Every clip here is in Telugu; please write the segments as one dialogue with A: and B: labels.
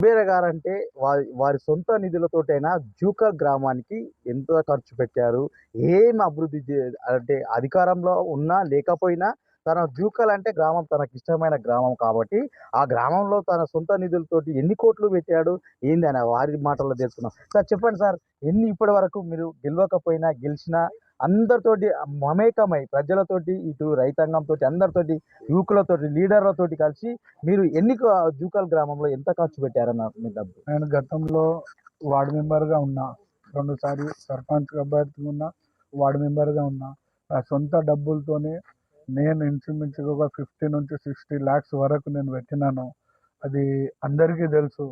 A: కుబేర అంటే వారి వారి సొంత నిధులతోటైనా జూకర్ గ్రామానికి ఎంత ఖర్చు పెట్టారు? ఏం అభివృద్ధి అంటే అధికారంలో ఉన్నా లేకపోయినా తన జూకల్ అంటే గ్రామం తనకు ఇష్టమైన గ్రామం కాబట్టి ఆ గ్రామంలో తన సొంత నిధులతోటి ఎన్ని కోట్లు పెట్టాడు? ఏంది అని వారి మాటల్లో తెలుసుకున్నాం సార్ చెప్పండి సార్ ఎన్ని ఇప్పటి వరకు మీరు గెలవకపోయినా గెలిచినా అందరితోటి మమేకమై ప్రజలతోటి ఇటు రైతాంగంతో అందరితోటి యువకులతోటి లీడర్లతోటి కలిసి మీరు ఎన్ని జూకల్ గ్రామంలో ఎంత ఖర్చు పెట్టారన్న మీ డబ్బు?
B: నేను గతంలో వార్డు మెంబర్గా ఉన్నా రెండుసారి సర్పంచ్ అభ్యర్థి ఉన్నా వార్డు మెంబర్గా ఉన్నా నా సొంత డబ్బులతోనే నేను ఇంచుమించుగా ఒక ఫిఫ్టీ నుంచి సిక్స్టీ ల్యాక్స్ వరకు నేను పెట్టినాను. అది అందరికీ తెలుసు.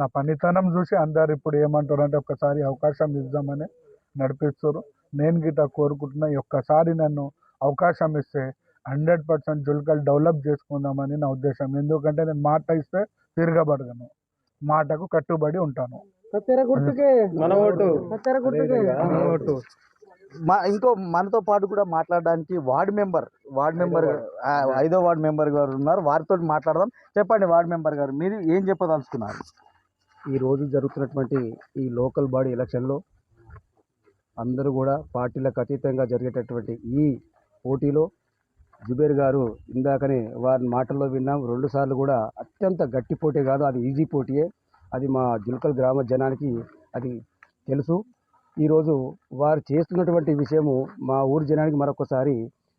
B: నా పనితనం చూసి అందరు ఇప్పుడు ఏమంటారు అంటే ఒక్కసారి అవకాశం ఇద్దామని నడిపిస్తారు నేను గిట్ట కోరుకుంటున్నా ఒక్కసారి నన్ను అవకాశం ఇస్తే హండ్రెడ్ పర్సెంట్ జుల్కల్ డెవలప్ చేసుకుందామని నా ఉద్దేశం. ఎందుకంటే నేను మాట ఇస్తే తిరగబడగను మాటకు కట్టుబడి ఉంటాను.
A: ఇంకో మనతో పాటు కూడా మాట్లాడడానికి వార్డు మెంబర్ వార్డు మెంబర్ ఐదో వార్డు మెంబర్ గారు ఉన్నారు. వారితో మాట్లాడదాం. చెప్పండి వార్డు మెంబర్ గారు మీరు ఏం చెప్పదలుచుకున్నారు?
C: ఈ రోజు జరుగుతున్నటువంటి ఈ లోకల్ బాడీ ఎలక్షన్లో అందరూ కూడా పార్టీలకు అతీతంగా జరిగేటటువంటి ఈ పోటీలో జుబేర్ గారు ఇందాకనే వారి మాటల్లో విన్నాం. రెండుసార్లు కూడా అత్యంత గట్టి పోటీ కాదు అది ఈజీ పోటీయే. అది మా జుల్కల్ గ్రామ జనానికి అది తెలుసు. ఈరోజు వారు చేస్తున్నటువంటి విషయము మా ఊరి జనానికి మరొకసారి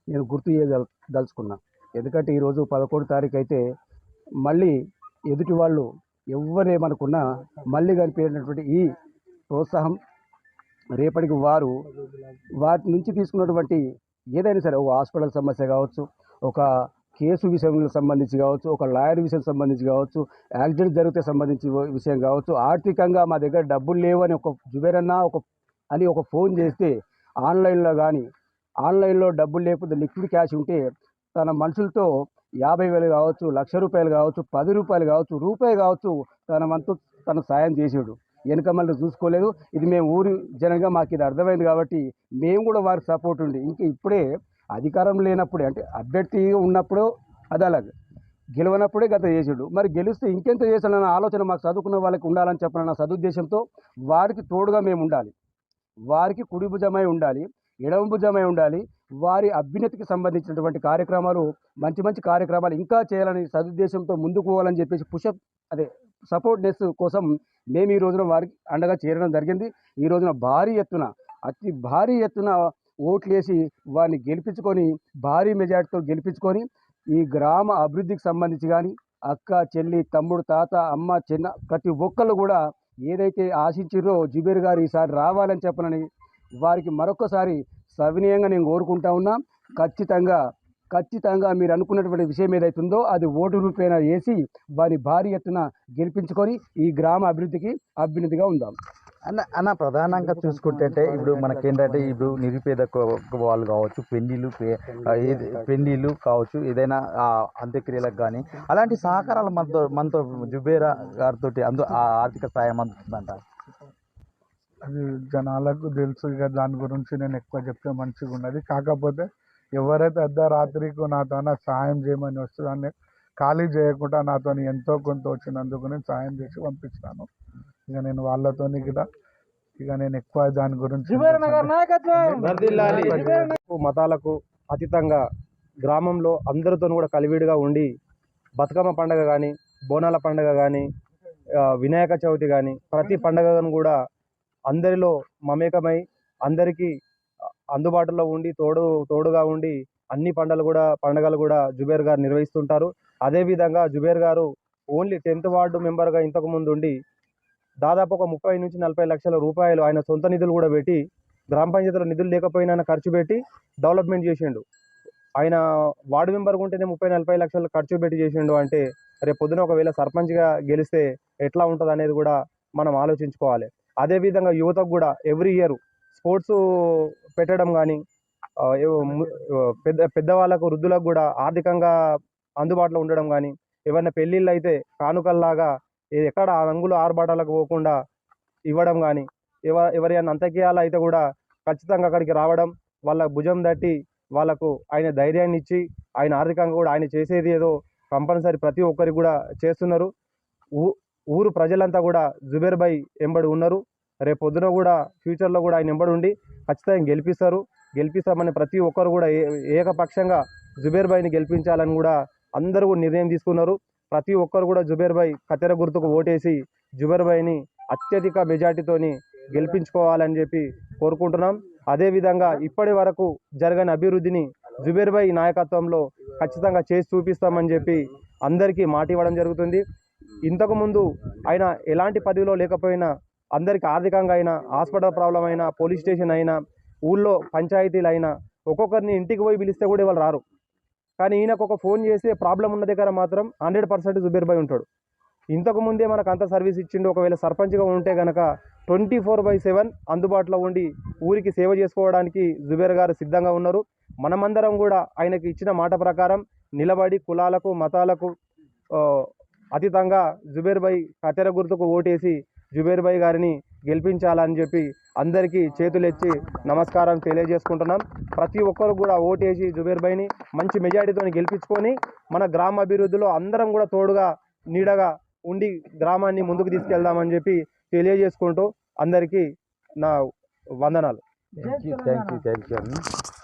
C: నేను గుర్తు చేయదల దలుచుకున్నా. ఎందుకంటే ఈరోజు పదకొండు తారీఖు అయితే మళ్ళీ ఎదుటి వాళ్ళు ఎవరేమనుకున్నా మళ్ళీ కనిపించినటువంటి ఈ ప్రోత్సాహం రేపటికి వారు వాటి నుంచి తీసుకున్నటువంటి ఏదైనా సరే ఒక హాస్పిటల్ సమస్య కావచ్చు ఒక కేసు విషయంలో సంబంధించి కావచ్చు ఒక లాయర్ విషయం సంబంధించి కావచ్చు యాక్సిడెంట్ జరిగితే సంబంధించి విషయం కావచ్చు ఆర్థికంగా మా దగ్గర డబ్బులు లేవు అని ఒక జుబేరన్నా ఒక అని ఒక ఫోన్ చేస్తే ఆన్లైన్లో కానీ ఆన్లైన్లో డబ్బులు లేకపోతే లిక్విడ్ క్యాష్ ఉంటే తన మనుషులతో యాభై వేలు కావచ్చు లక్ష రూపాయలు కావచ్చు పది రూపాయలు కావచ్చు రూపాయి కావచ్చు తన వంతు తన సాయం చేసాడు. వెనక మళ్ళీ చూసుకోలేదు. ఇది మేము ఊరి జనంగా మాకు ఇది అర్థమైంది కాబట్టి మేము కూడా వారికి సపోర్ట్ ఉండి ఇంకా ఇప్పుడే అధికారం లేనప్పుడే అంటే అభ్యర్థి ఉన్నప్పుడు అది అలాగే. గెలవనప్పుడే గత చేసాడు మరి గెలిస్తే ఇంకెంత చేశాడన్న ఆలోచన మాకు చదువుకున్న వాళ్ళకి ఉండాలని చెప్పిన సదుద్దేశంతో వారికి తోడుగా మేము ఉండాలి. వారికి కుడి భుజమై ఉండాలి ఎడమ భుజమై ఉండాలి. వారి అభ్యున్నతికి సంబంధించినటువంటి కార్యక్రమాలు మంచి మంచి కార్యక్రమాలు ఇంకా చేయాలని సదుద్దేశంతో ముందుకు పోవాలని చెప్పేసి పుషప్ అదే సపోర్ట్నెస్ కోసం మేము ఈ రోజున వారికి అండగా చేరడం జరిగింది. ఈ రోజున భారీ ఎత్తున అతి భారీ ఎత్తున ఓట్లేసి వారిని గెలిపించుకొని భారీ మెజార్టీతో గెలిపించుకొని ఈ గ్రామ అభివృద్ధికి సంబంధించి కానీ అక్క చెల్లి తమ్ముడు తాత అమ్మ చిన్న ప్రతి ఒక్కళ్ళు కూడా ఏదైతే ఆశించారో జుబేర్ గారు ఈసారి రావాలని చెప్పనని వారికి మరొకసారి సవినయంగా నేను కోరుకుంటా ఉన్నా. ఖచ్చితంగా ఖచ్చితంగా మీరు అనుకున్నటువంటి విషయం ఏదైతుందో అది ఓటు రూపేణ వేసి వారి భారీ ఎత్తున గెలిపించుకొని ఈ గ్రామ అభివృద్ధికి అభ్యున్నతిగా ఉందాం.
A: అన్న అన్న ప్రధానంగా చూసుకుంటే ఇప్పుడు మనకేంటంటే ఇప్పుడు నిరుపేద కో- వాళ్ళు కావచ్చు పెళ్ళిళ్ళు పే- ఆ, ఏది పెళ్ళిళ్ళు కావచ్చు ఏదైనా అంత్యక్రియలకు కానీ అలాంటి సహకారాలు మనతో మనతో జుబేరా గారితో అందు ఆ ఆర్థిక సాయం అందుతుందంట.
B: అది జనాలకు తెలుసు ఇక దాని గురించి నేను ఎక్కువ చెప్తే మంచిగా ఉన్నది కాకపోతే ఎవరైతే అర్ధరాత్రికి నాతో సహాయం చేయమని వస్తే దాన్ని ఖాళీ చేయకుండా నాతో ఎంతో కొంత వచ్చినందుకు నేను సాయం చేసి పంపించాను ఇక నేను వాళ్ళతోని కూడా ఇక నేను ఎక్కువ దాని గురించి
C: మతాలకు అతీతంగా గ్రామంలో అందరితో కూడా కలివిడిగా ఉండి బతుకమ్మ పండగ కానీ బోనాల పండగ కానీ వినాయక చవితి కానీ ప్రతి పండగను కూడా అందరిలో మమేకమై అందరికీ అందుబాటులో ఉండి తోడు తోడుగా ఉండి అన్ని పండుగలు కూడా పండగలు కూడా జుబేర్ గారు నిర్వహిస్తుంటారు. అదేవిధంగా జుబేర్ గారు ఓన్లీ టెన్త్ వార్డు మెంబర్గా ఇంతకు ముందు ఉండి దాదాపు ఒక ముప్పై నుంచి నలభై లక్షల రూపాయలు ఆయన సొంత నిధులు కూడా పెట్టి గ్రామ పంచాయతీలో నిధులు లేకపోయినా ఆయన ఖర్చు పెట్టి డెవలప్మెంట్ చేసిండు. ఆయన వార్డు మెంబర్గా ఉంటేనే ముప్పై నలభై లక్షలు ఖర్చు పెట్టి చేసిండు అంటే రేపు పొద్దున ఒకవేళ సర్పంచ్గా గెలిస్తే ఎట్లా ఉంటుంది అనేది కూడా మనం ఆలోచించుకోవాలి. అదేవిధంగా యువతకు కూడా ఎవ్రీ ఇయర్ స్పోర్ట్స్ పెట్టడం కానీ పెద్ద పెద్దవాళ్ళకు వృద్ధులకు కూడా ఆర్థికంగా అందుబాటులో ఉండడం కానీ ఏమైనా పెళ్ళిళ్ళు అయితే కానుకల్లాగా ఎక్కడ రంగులు ఆర్భాటాలకు పోకుండా ఇవ్వడం కానీ ఎవ ఎవరైనా అంత్యక్రియాలు అయితే కూడా ఖచ్చితంగా అక్కడికి రావడం వాళ్ళ భుజం దట్టి వాళ్ళకు ఆయన ధైర్యాన్ని ఇచ్చి ఆయన ఆర్థికంగా కూడా ఆయన చేసేది ఏదో కంపల్సరీ ప్రతి ఒక్కరికి కూడా చేస్తున్నారు. ఊ-
D: ఊరు ప్రజలంతా కూడా జుబేర్ బై ఎంబడి ఉన్నారు. రేపు పొద్దున కూడా ఫ్యూచర్లో కూడా ఆయన ఎంబడి ఉండి ఖచ్చితంగా గెలిపిస్తారు. గెలిపిస్తామని ప్రతి ఒక్కరు కూడా ఏ ఏకపక్షంగా జుబేర్ భాయ్ని గెలిపించాలని కూడా అందరూ కూడా నిర్ణయం తీసుకున్నారు. ప్రతి ఒక్కరు కూడా జుబేర్ భాయ్ కత్తెర గుర్తుకు ఓటేసి జుబేర్ భాయ్ని అత్యధిక మెజార్టీతోని గెలిపించుకోవాలని చెప్పి కోరుకుంటున్నాం. అదేవిధంగా ఇప్పటి వరకు జరగని అభివృద్ధిని జుబేర్ భాయ్ నాయకత్వంలో ఖచ్చితంగా చేసి చూపిస్తామని చెప్పి అందరికీ మాట ఇవ్వడం జరుగుతుంది ఇంతకుముందు ఆయన ఎలాంటి పదవిలో లేకపోయినా అందరికి ఆర్థికంగా అయినా హాస్పిటల్ ప్రాబ్లం అయినా పోలీస్ స్టేషన్ అయినా ఊళ్ళో పంచాయతీలు అయినా ఒక్కొక్కరిని ఇంటికి పోయి పిలిస్తే కూడా వాళ్ళు రారు. కానీ ఈయనకు ఒక ఫోన్ చేసి ప్రాబ్లం ఉన్న దగ్గర మాత్రం హండ్రెడ్ పర్సెంట్ జుబేర్ బాయ్ ఉంటాడు. ఇంతకు ముందే మనకు అంత సర్వీస్ ఇచ్చిండు. ఒకవేళ సర్పంచ్గా ఉంటే కనుక ట్వంటీ ఫోర్ బై సెవెన్ అందుబాటులో ఉండి ఊరికి సేవ చేసుకోవడానికి జుబేర్ గారు సిద్ధంగా ఉన్నారు. మనమందరం కూడా ఆయనకి ఇచ్చిన మాట ప్రకారం నిలబడి కులాలకు మతాలకు అతీతంగా జుబేర్ బై కత్తెర గుర్తుకు ఓటేసి జుబేర్ భాయ్ గారిని గెలిపించాలని చెప్పి అందరికీ చేతులెత్తి నమస్కారం తెలియజేసుకుంటున్నాం. ప్రతి ఒక్కరు కూడా ఓటేసి జుబేర్ భాయ్ని మంచి మెజారిటీతో గెలిపించుకొని మన గ్రామ అభివృద్ధిలో అందరం కూడా తోడుగా నీడగా ఉండి గ్రామాన్ని ముందుకు తీసుకెళ్దామని చెప్పి తెలియజేసుకుంటూ అందరికీ నా వందనాలు.
A: Thank you thank you thank you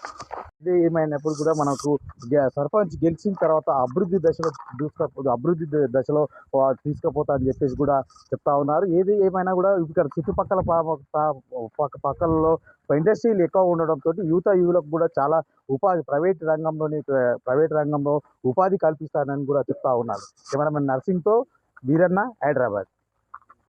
A: ఏమైనప్పుడు కూడా మనకు గె- సర్పంచ్ గెలిచిన తర్వాత అభివృద్ధి దశలో దూసుకపో అభివృద్ధి దశలో తీసుకపోతా అని చెప్పేసి కూడా చెప్తా ఉన్నారు. ఏది ఏమైనా కూడా ఇక్కడ చుట్టుపక్కల పక్క పక్కలలో ఇండస్ట్రీలు ఎక్కువ ఉండడంతో యువత యువులకు కూడా చాలా ఉపాధి ప్రైవేట్ రంగంలోని ప్రైవేట్ రంగంలో ఉపాధి కల్పిస్తానని కూడా చెప్తా ఉన్నారు. కెమెరామెన్ నర్సింగ్తో వీరన్న హైదరాబాద్.